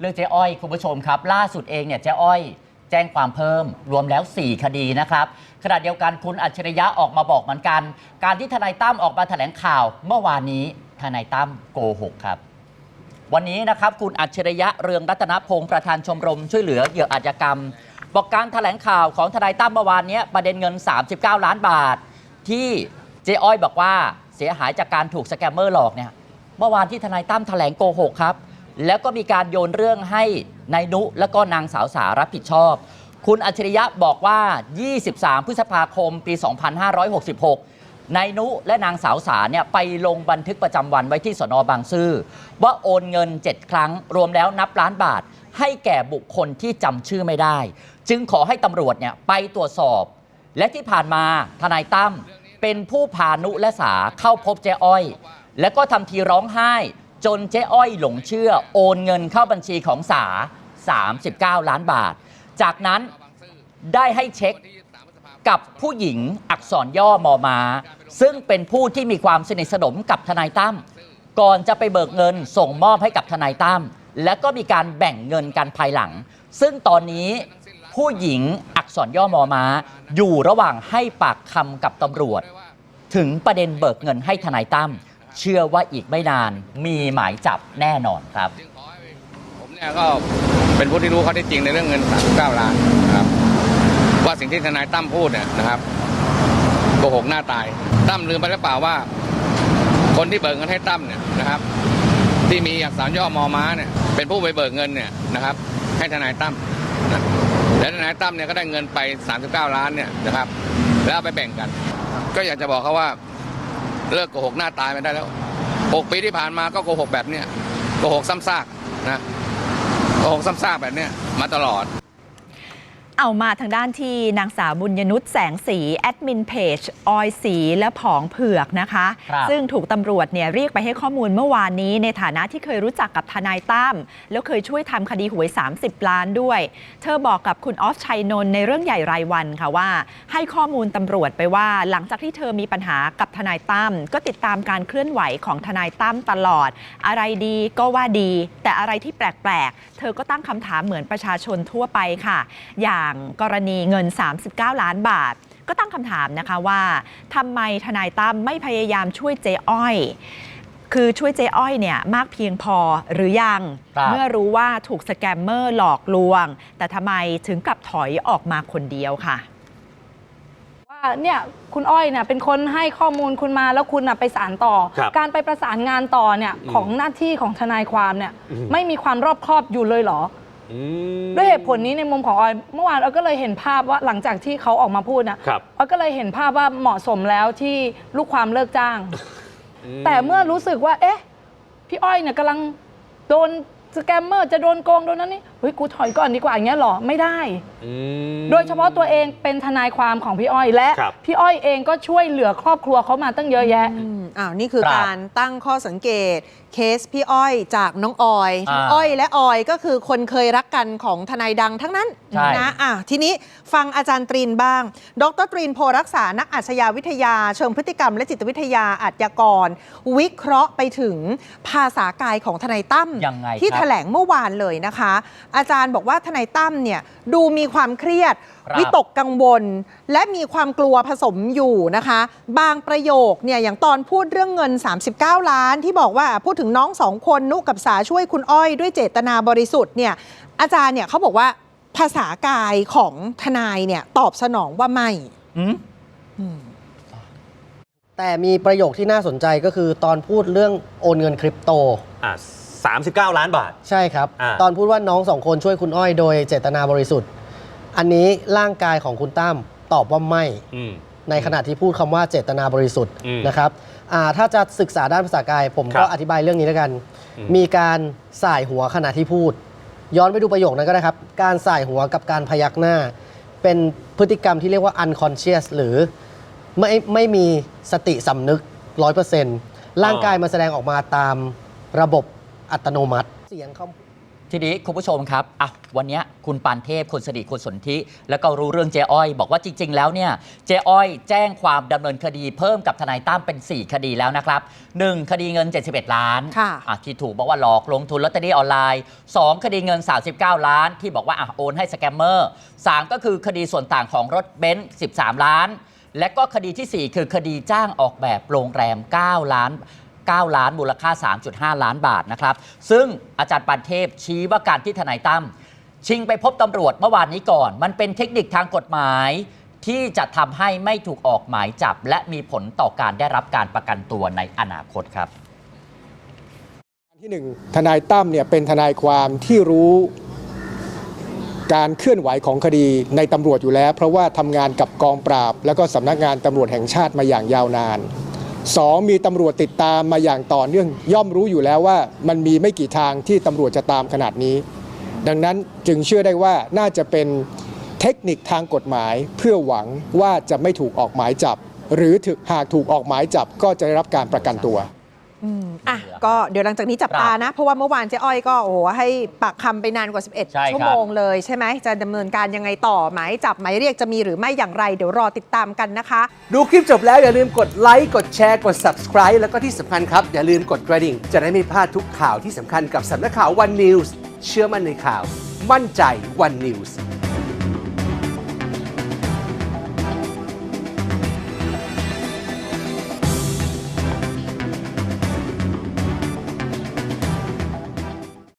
เรื่องเจ๊อ้อยคุณผู้ชมครับ ล่าสุดเองเนี่ยเจ๊อ้อยแจ้งความเพิ่มรวมแล้ว 4 คดีนะครับขณะเดียวกันคุณอัจฉริยะออกมาบอกเหมือนกัน การที่ทนายตั้มออกมาแถลงข่าวเมื่อวานนี้ทนายตั้มโกหกครับ วันนี้นะครับคุณอัจฉริยะเรืองรัตนพงศ์ประธานชมรมช่วยเหลือเหยื่ออาชญากรรม บอกการแถลงข่าวของทนายตั้มเมื่อวานนี้ประเด็นเงิน 39 ล้านบาท ที่เจ๊อ้อยบอกว่าเสียหายจากการถูกสแกมเมอร์หลอกเนี่ยเมื่อวานที่ทนายตั้มแถลงโกหกครับ แล้วก็มีการโยนเรื่องให้นายนุและก็นางสาวสารับผิดชอบ คุณอัจฉริยะบอกว่า 23 พฤษภาคม ปี 2566นายนุและนางสาวสาเนี่ยไปลงบันทึกประจำวันไว้ที่สนบางซื่อว่าโอนเงิน 7 ครั้ง รวมแล้วนับล้านบาท ให้แก่บุคคลที่จำชื่อไม่ได้ จึงขอให้ตำรวจเนี่ยไปตรวจสอบ และที่ผ่านมาทนายตั้มเป็นผู้พานุและสาเข้าพบเจ๊อ้อย แล้วก็ทำทีร้องไห้ จนเจ๊อ้อยหลงเชื่อโอนเงินเข้าบัญชีของสา 39 ล้านบาท จากนั้นได้ให้เช็คกับผู้หญิงอักษรย่อมอมา ซึ่งเป็นผู้ที่มีความสนิทสนมกับทนายตั้มก่อนจะไปเบิกเงินส่งมอบให้กับทนายตั้มและก็มีการแบ่งเงินกันภายหลัง ซึ่งตอนนี้ผู้หญิงอักษรย่อมอมา อยู่ระหว่างให้ปากคำกับตำรวจ ถึงประเด็นเบิกเงินให้ทนายตั้ม เชื่อว่าอีกไม่นานมีหมายจับแน่นอนครับ ผมเนี่ยก็เป็นผู้ที่รู้ข้อเท็จจริงในเรื่องเงิน 39 ล้านนะครับ ว่าสิ่งที่ทนายตั้มพูดเนี่ยนะครับโกหกหน้าตายตั้มลืมไปหรือเปล่าว่า คนที่เบิกเงินให้ตั้มเนี่ยนะครับ ที่มีอักษรย่อมอม้าเนี่ยเป็นผู้ไปเบิกเงินเนี่ยนะครับ ให้ทนายตั้มนะและทนายตั้มเนี่ยก็ได้เงินไป 39 ล้านเนี่ยนะครับ แล้วเอาไปแบ่งกัน ก็อยากจะบอกเขาว่า เลิกโกหกหน้าตายไปได้แล้ว6ปีที่ผ่านมาก็โกหกแบบเนี้ยโกหกซ้ำซากนะโกหกซ้ำซากแบบเนี้ยมาตลอด เอามาทางด้านที่นางสาวบุญยนุชแสงสีแอดมินเพจออยสีและผองเผือกนะคะ ครับซึ่งถูกตำรวจเนี่ยเรียกไปให้ข้อมูลเมื่อวานนี้ ในฐานะที่เคยรู้จักกับทนายตั้มแล้วเคยช่วยทำคดีหวย 30 ล้านด้วย เธอบอกกับคุณออฟชัยนนท์ในเรื่องใหญ่รายวันค่ะว่า ให้ข้อมูลตำรวจไปว่า หลังจากที่เธอมีปัญหากับทนายตั้มก็ติดตามการเคลื่อนไหวของทนายตั้มตลอด อะไรดีก็ว่าดี แต่อะไรที่แปลกๆ เธอก็ตั้งคำถามเหมือนประชาชนทั่วไปค่ะ อย่างกรณีเงิน 39 ล้านบาท ก็ตั้งคำถามนะคะว่าทำไมทนายตั้มไม่พยายามช่วยเจ๊อ้อย คือช่วยเจ๊อ้อยเนี่ยมากเพียงพอหรือยัง ครับเมื่อรู้ว่าถูกสแกมเมอร์หลอกลวง แต่ทำไมถึงกลับถอยออกมาคนเดียวค่ะ ว่าเนี่ยคุณอ้อยเนี่ยเป็นคนให้ข้อมูลคุณมาแล้วคุณน่ะไปสารต่อ ครับการไปประสานงานต่อเนี่ยอืมของหน้าที่ของทนายความเนี่ยอืม ไม่มีความรอบคอบอยู่เลยเหรออืม ด้วยเหตุผลนี้ในมุมของออยเมื่อวานออยก็เลยเห็นภาพว่าหลังจากที่เขาออกมาพูดนะครับออยก็เลยเห็นภาพว่าเหมาะสมแล้วที่ลูกความเลิกจ้าง แต่เมื่อรู้สึกว่า เอ๊ะ พี่อ้อยเนี่ยกำลังโดนสแกมเมอร์จะโดนโกงโดนนั้นนี่ เฮ้ยกูถอยก่อนดีกว่าอย่างเงี้ยเหรอไม่ได้ อืม โดยเฉพาะตัวเองเป็นทนายความของพี่อ้อยและ ครับ พี่อ้อยเองก็ช่วยเหลือครอบครัวเขามาตั้งเยอะแยะ อืมอ้าวนี่คือครับการตั้งข้อสังเกตเคสพี่อ้อยจากน้องออยอ่าอ้อยและออยก็คือคนเคยรักกันของทนายดังทั้งนั้นใช่ นะอะทีนี้ฟังอาจารย์ตรีนบ้าง ดรตรีนโพรักษานักอาชญาวิทยา เชิงพฤติกรรมและจิตวิทยาอาชญากร วิเคราะห์ไปถึงภาษากายของทนายตั้มยังไงที่ครับ แถลงเมื่อวานเลยนะคะอาจารย์บอกว่าทนายตั้มเนี่ยดูมีความเครียด ครับวิตกกังวล และมีความกลัวผสมอยู่นะคะ บางประโยคเนี่ยอย่างตอนพูดเรื่องเงิน 39 ล้านที่บอกว่าพูดถึงน้องสองคนนุกับสาช่วยคุณอ้อยด้วยเจตนาบริสุทธิ์เนี่ยอาจารย์เนี่ยเขาบอกว่าภาษากายของทนายเนี่ยตอบสนองว่าไม่ อืม แต่มีประโยคที่น่าสนใจก็คือตอนพูดเรื่องโอนเงินคริปโต อะ 39 ล้านบาท ใช่ครับ อ่า ตอนพูดว่าน้องสองคนช่วยคุณอ้อยโดยเจตนาบริสุทธิ์ อันนี้ร่างกายของคุณตั้มตอบว่าไม่ อืม ในขณะที่พูดคำว่าเจตนาบริสุทธิ์อืมนะครับอ่าถ้าจะศึกษาด้านภาษากายผมครัก็บอธิบายเรื่องนี้แล้วกัน อืม มีการสายหัวขณะที่พูด ย้อนไปดูประโยคนั้นก็ได้ครับ การสายหัวกับการพยักหน้า เป็นพฤติกรรมที่เรียกว่า unconscious หรือไม่ไม่มีสติสำนึก 100%ร่างกายมันแสดงออกมาตามระบบ อัตโนมัติ เสียงเขา ทีนี้คุณผู้ชมครับอะวันเนี้ยคุณปานเทพ คุณสดิคุณสนธิ แล้วก็รู้เรื่องเจ๊อ้อย บอกว่าจริง ๆ แล้วเนี่ย เจ๊อ้อยแจ้งความดำเนินคดีเพิ่มกับทนายตั้มเป็น 4 คดีแล้วนะครับ 1. คดีเงิน 71 ล้านค่ะ อะที่ถูกบอกว่าหลอกลงทุนลอตเตอรี่ออนไลน์ 2 คดีเงิน 39 ล้าน ที่บอกว่าอะโอนให้สแกมเมอร์ 3 ก็คือคดีส่วนต่างของรถเบนซ์ 13 ล้าน และก็คดีทีสี่4 คือคดีจ้างออกแบบโรงแรม 9 ล้าน 9 ล้านมูลค่า 3.5 ล้านบาทนะครับ ซึ่งอาจารย์ปานเทพชี้ว่าการที่ทนายตั้มชิงไปพบตำรวจเมื่อวานนี้ก่อน มันเป็นเทคนิคทางกฎหมาย ที่จะทำให้ไม่ถูกออกหมายจับ และมีผลต่อการได้รับการประกันตัวในอนาคตครับที่หนึ่งทนายตั้มเนี่ยเป็นทนายความที่รู้การเคลื่อนไหวของคดีในตำรวจอยู่แล้ว เพราะว่าทำงานกับกองปราบ แล้วก็สำนักงานตำรวจแห่งชาติมาอย่างยาวนาน สองมีตำรวจติดตามมาอย่างต่อเนื่องย่อมรู้อยู่แล้วว่ามันมีไม่กี่ทางที่ตำรวจจะตามขนาดนี้ ดังนั้นจึงเชื่อได้ว่าน่าจะเป็นเทคนิคทางกฎหมายเพื่อหวังว่าจะไม่ถูกออกหมายจับ หรือถึกหากถูกออกหมายจับก็จะได้รับการประกันตัว อืมอะก็เดี๋ยวหลังจากนี้จับตานะ เพราะว่าเมื่อวานเจ๊อ้อยก็โอ้โหให้ปากคำไปนานกว่าใช่ครับ11ชั่วโมงเลยใช่ไหมจะดำเนินการยังไงต่อหมายจับหมายเรียกจะมีหรือไม่อย่างไร เดี๋ยวรอติดตามกันนะคะ ดูคลิปจบแล้วอย่าลืมกดไลค์ กดแชร์ กด subscribe แล้วก็ที่สำคัญครับ อย่าลืมกดกระดิ่ง จะได้ไม่พลาดทุกข่าวที่สำคัญกับสำนักข่าว One News เชื่อมั่นในข่าว มั่นใจ One News